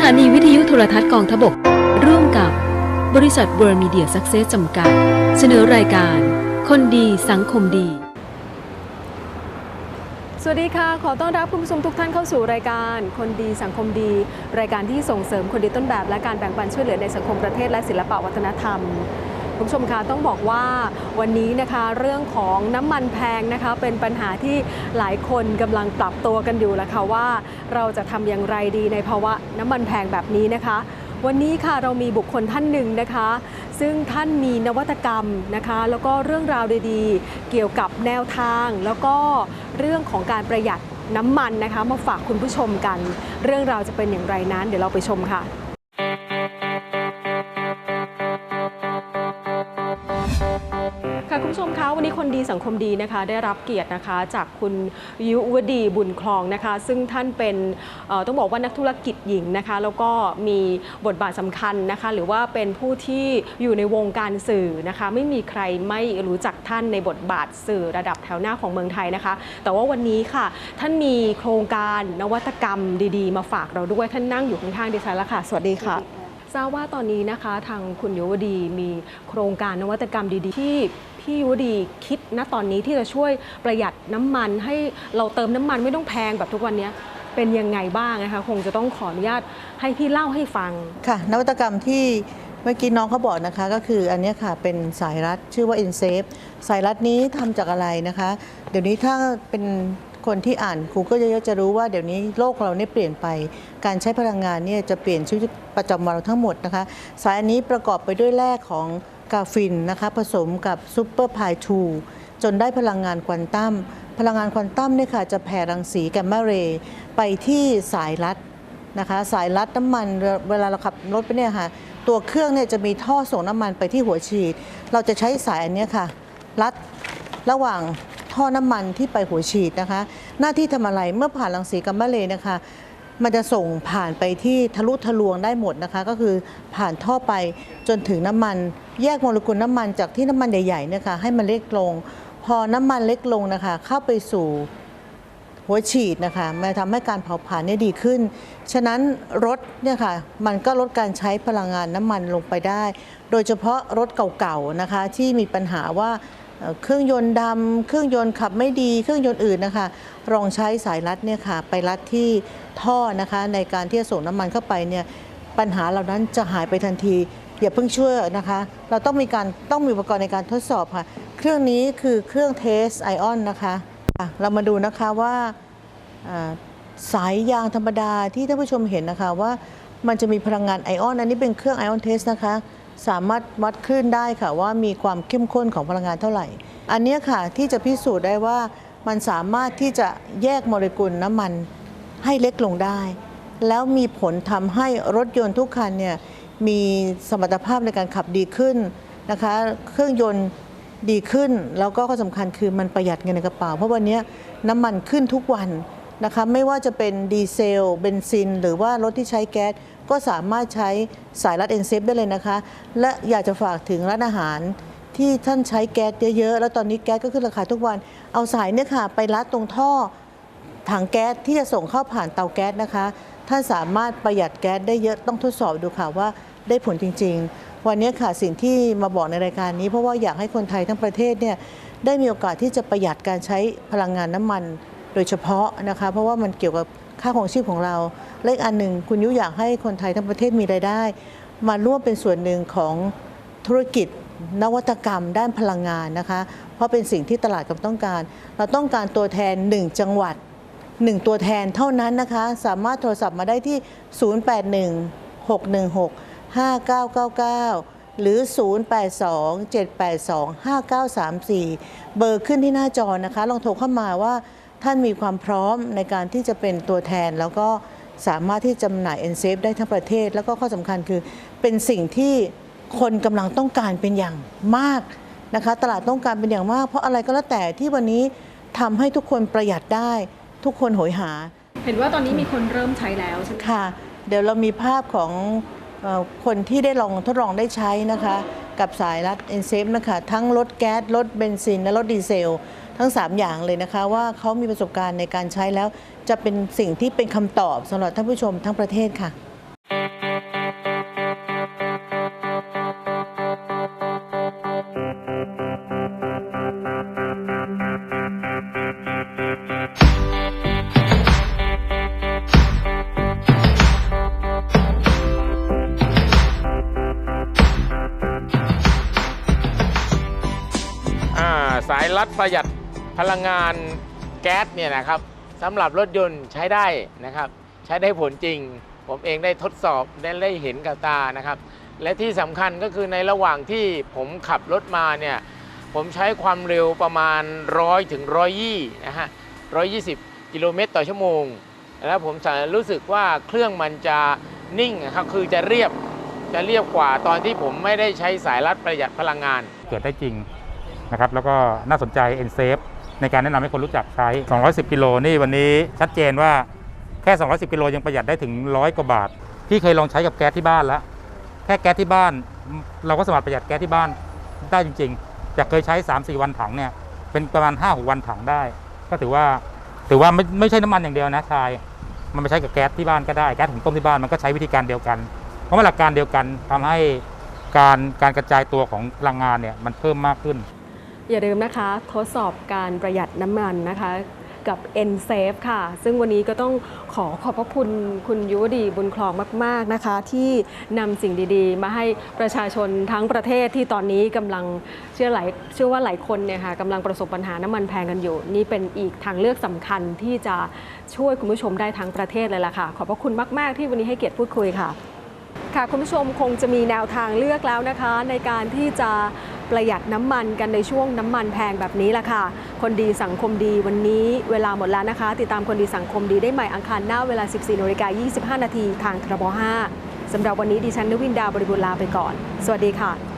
ถานีวิทยุโทรทัศน์กองทบก ร่วมกับบริษัทเวิร์มีเดียซักเซสจำกัด เสนอรายการ คนดีสังคมดี สวัสดีค่ะ ขอต้อนรับคุณผู้ชมทุกท่านเข้าสู่รายการ คนดีสังคมดี รายการที่ส่งเสริมคนดีต้นแบบและการแบ่งปันช่วยเหลือในสังคมประเทศและศิลปวัฒนธรรม คุณผู้ชมคะต้องบอกว่าวันนี้นะคะเรื่องของน้ำมันแพงนะคะ เป็นปัญหาที่หลายคนกำลังปรับตัวกันอยู่แล้วค่ะว่า เราจะทำอย่างไรดีในภาวะน้ำมันแพงแบบนี้นะคะวันนี้ค่ะเรามีบุคคลท่านหนึ่งนะคะ ซึ่งท่านมีนวัตกรรมนะคะ แล้วก็เรื่องราวดีๆ เกี่ยวกับแนวทาง แล้วก็เรื่องของการประหยัดน้ำมันนะคะ มาฝากคุณผู้ชมกัน เรื่องราวจะเป็นอย่างไรนั้น เดี๋ยวเราไปชมค่ะ ชมคะวันนี้คนดีสังคมดีนะคะ ได้รับเกียรตินะคะจากคุณยุวดีบุญคลองนะคะ ซึ่งท่านเป็นเอ่อต้องบอกว่านักธุรกิจหญิงนะคะ แล้วก็มีบทบาทสำคัญนะคะ หรือว่าเป็นผู้ที่อยู่ในวงการสื่อนะคะ ไม่มีใครไม่รู้จักท่านในบทบาทสื่อระดับแถวหน้าของเมืองไทยนะคะ แต่ว่าวันนี้ค่ะ ท่านมีโครงการนวัตกรรมดีๆ มาฝากเราด้วยท่านนั่งอยู่ข้างๆดิฉันแล้วค่ะ สวัสดีค่ะทราบว่าตอนนี้นะคะทางคุณยุวดีมีโครงการนวัตกรรมดีๆ ที่ พี่ยุดีคิดณตอนนี้ที่จะช่วยประหยัดน้ำมัน ให้เราเติมน้ำมันไม่ต้องแพงแบบทุกวันนี้เป็นยังไงบ้างนะคะ คงจะต้องขออนุญาตให้พี่เล่าให้ฟังค่ะ นวัตกรรมที่เมื่อกี้น้องเขาบอกนะคะ ก็คืออันนี้ค่ะเป็นสายรัดชื่อว่า InSafe สายรัดนี้ทำจากอะไรนะคะ เดี๋ยวนี้ถ้าเป็นคนที่อ่าน Google เยอะๆจะรู้ว่าเดี๋ยวนี้โลกเราเนี่ยเปลี่ยนไป การใช้พลังงานเนี่ยจะเปลี่ยนชีวิตประจำวันเราทั้งหมดนะคะ สายอันนี้ประกอบไปด้วยแร่ของ กาฟินนะคะผสมกับซูเปอร์พายทูจนได้พลังงานควอนตัมพลังงานควอนตัมเนี่ยค่ะจะแผ่รังสีแกมมาเรย์ไปที่สายรัดนะคะสายรัดน้ำมันเวลาเราขับรถไปเนี่ยค่ะตัวเครื่องเนี่ยจะมีท่อส่งน้ำมันไปที่หัวฉีด เราจะใช้สายอันนี้ค่ะ รัดระหว่างท่อน้ำมันที่ไปหัวฉีดนะคะ หน้าที่ทำอะไรเมื่อผ่านรังสีกัมมาเลย์นะคะ มันจะส่งผ่านไปที่ทะลุทะลวงได้หมดนะคะ ก็คือผ่านท่อไปจนถึงน้ำมัน แยกโมเลกุลน้ำมันจากที่น้ำมันใหญ่ๆเนี่ยค่ะให้มันเล็กลง พอน้ำมันเล็กลงนะคะ เข้าไปสู่หัวฉีดนะคะมันทำให้การเผาผลาญเนี่ยดีขึ้น ฉะนั้นรถเนี่ยค่ะมันก็ลดการใช้พลังงานน้ำมันลงไปได้ โดยเฉพาะรถเก่าๆนะคะที่มีปัญหาว่า เครื่องยนต์ดำเครื่องยนต์ขับไม่ดีเครื่องยนต์อื่นนะคะลองใช้สายรัดเนี่ยค่ะไปรัดที่ท่อนะคะในการที่จะส่งน้ำมันเข้าไปเนี่ยปัญหาเหล่านั้นจะหายไปทันทีอย่าเพิ่งเชื่อนะคะ เราต้องมีการต้องมีอุปกรณ์ในการทดสอบค่ะ เครื่องนี้คือเครื่องเทสไอออนนะคะเรามาดูนะคะว่าสายยางธรรมดาที่ท่านผู้ชมเห็นนะคะว่ามันจะมีพลังงานไอออน อันนี้เป็นเครื่องไอออนเทสนะคะ สามารถวัดคลื่นได้ค่ะว่ามีความเข้มข้นของพลังงานเท่าไหร่ อันนี้ค่ะที่จะพิสูจน์ได้ว่ามันสามารถที่จะแยกโมเลกุลน้ำมันให้เล็กลงได้ แล้วมีผลทำให้รถยนต์ทุกคันเนี่ยมีสมรรถภาพในการขับดีขึ้นนะคะ เครื่องยนต์ดีขึ้น แล้วก็ข้อสำคัญคือมันประหยัดเงินในกระเป๋า เพราะวันนี้น้ำมันขึ้นทุกวันนะคะไม่ว่าจะเป็นดีเซล เบนซิน หรือว่ารถที่ใช้แก๊ส ก็สามารถใช้สายรัดเอ็นเซฟได้เลยนะคะ และอยากจะฝากถึงร้านอาหารที่ท่านใช้แก๊สเยอะๆ แล้วตอนนี้แก๊สก็ขึ้นราคาทุกวัน เอาสายเนี่ยค่ะ ไปรัดตรงท่อถังแก๊สที่จะส่งเข้าผ่านเตาแก๊สนะคะ ท่านสามารถประหยัดแก๊สได้เยอะต้องทดสอบดูค่ะว่าได้ผลจริง ๆ วันนี้ค่ะสิ่งที่มาบอกในรายการนี้ เพราะว่าอยากให้คนไทยทั้งประเทศเนี่ยได้มีโอกาสที่จะประหยัดการใช้พลังงานน้ำมัน โดยเฉพาะนะคะ เพราะว่ามันเกี่ยวกับ ค่าของชีพของเราเลขอันหนึ่งคุณยุอยากให้คนไทยทั้งประเทศมีรายได้ มาร่วมเป็นส่วนหนึ่งของธุรกิจนวัตกรรมด้านพลังงานนะคะ เพราะเป็นสิ่งที่ตลาดกำลังต้องการ เราต้องการตัวแทน 1 จังหวัด 1 ตัวแทนเท่านั้นนะคะ สามารถโทรศัพท์มาได้ที่ 081 616 5999 หรือ 082 782 5934 เบอร์ขึ้นที่หน้าจอนะคะ ลองโทรเข้ามาว่า ท่านมีความพร้อมในการที่จะเป็นตัวแทน แล้วก็สามารถที่จำหน่าย n s a f e ได้ทั้งประเทศ แล้วก็ข้อสำคัญคือเป็นสิ่งที่คนกำลังต้องการเป็นอย่างมากนะคะตลาดต้องการเป็นอย่างมาก เพราะอะไรก็แล้วแต่ที่วันนี้ทำให้ทุกคนประหยัดได้ ทุกคนโหยหา เห็นว่าตอนนี้มีคนเริ่มใช้แล้วใช่ไหมค่ะ เดี๋ยวเรามีภาพของเออคนที่ได้ลองทดลองได้ใช้นะคะ กับสายรัดเอนเซฟนะคะ ทั้งรถแก๊สรถเบนซินและรถดีเซล ทั้ง 3 อย่างเลยนะคะ ว่าเขามีประสบการณ์ในการใช้แล้ว จะเป็นสิ่งที่เป็นคำตอบสำหรับท่านผู้ชมทั้งประเทศค่ะสายรัดประหยัด พลังงานแก๊สเนี่ยนะครับสำหรับรถยนต์ใช้ได้นะครับ ใช้ได้ผลจริง ผมเองได้ทดสอบได้ได้เห็นกับตานะครับ และที่สำคัญก็คือในระหว่างที่ผมขับรถมาเนี่ยผมใช้ความเร็วประมาณ 100ถึง120นะฮะ120 กิโลเมตรต่อชั่วโมง แล้วผมรู้สึกว่าเครื่องมันจะนิ่งครับคือจะเรียบจะเรียบกว่าตอนที่ผมไม่ได้ใช้สายรัดประหยัดพลังงาน เกิดได้จริงนะครับ แล้วก็น่าสนใจ e n s a f e ในการแนะนำให้คนรู้จักใช้ 210 กิโลนี่วันนี้ชัดเจนว่าแค่ 210 กิโลยังประหยัดได้ถึงร้อยกว่าบาท พี่เคยลองใช้กับแก๊สที่บ้านแล้ว แค่แก๊สที่บ้าน เราก็สามารถประหยัดแก๊สที่บ้านได้จริงๆ จากเคยใช้ 3-4 วันถังเนี่ย เป็นประมาณ 5-6 วันถังได้ ก็ถือว่าถือว่าไม่ไม่ใช่น้ำมันอย่างเดียวนะชาย มันไปใช้กับแก๊สที่บ้านก็ได้ แก๊สถุงต้มที่บ้านมันก็ใช้วิธีการเดียวกัน เพราะว่าหลักการเดียวกันทำให้การการกระจายตัวของพลังงานเนี่ยมันเพิ่มมากขึ้น อย่าลืมนะคะทดสอบการประหยัดน้ำมันนะคะ กับ n s a f e ค่ะ ซึ่งวันนี้ก็ต้องขอขอบพระคุณคุณยุวดีบุญคลองมาก ๆนะคะ ที่นำสิ่งดีๆ มาให้ประชาชนทั้งประเทศที่ตอนนี้กำลังเชื่อหลายเชื่อว่าหลายคนเนี่ยค่ะกำลังประสบปัญหาน้ำมันแพงกันอยู่ นี่เป็นอีกทางเลือกสำคัญที่จะช่วยคุณผู้ชมได้ทั้งประเทศเลยล่ะค่ะ ขอบพระคุณมาก ๆ ที่วันนี้ให้เกียรติพูดคุยค่ะค่ะคุณผู้ชมคงจะมีแนวทางเลือกแล้วนะคะ ในการที่จะ ประหยัดน้ำมันกันในช่วงน้ำมันแพงแบบนี้แหละค่ะ คนดีสังคมดีวันนี้เวลาหมดแล้วนะคะ ติดตามคนดีสังคมดีได้ใหม่อังคารหน้าเวลา 14นาฬิกา25 นาทีทางทรบ5สำหรับวันนี้ดิฉันนวินดาบริบูรณ์ลาไปก่อน สวัสดีค่ะ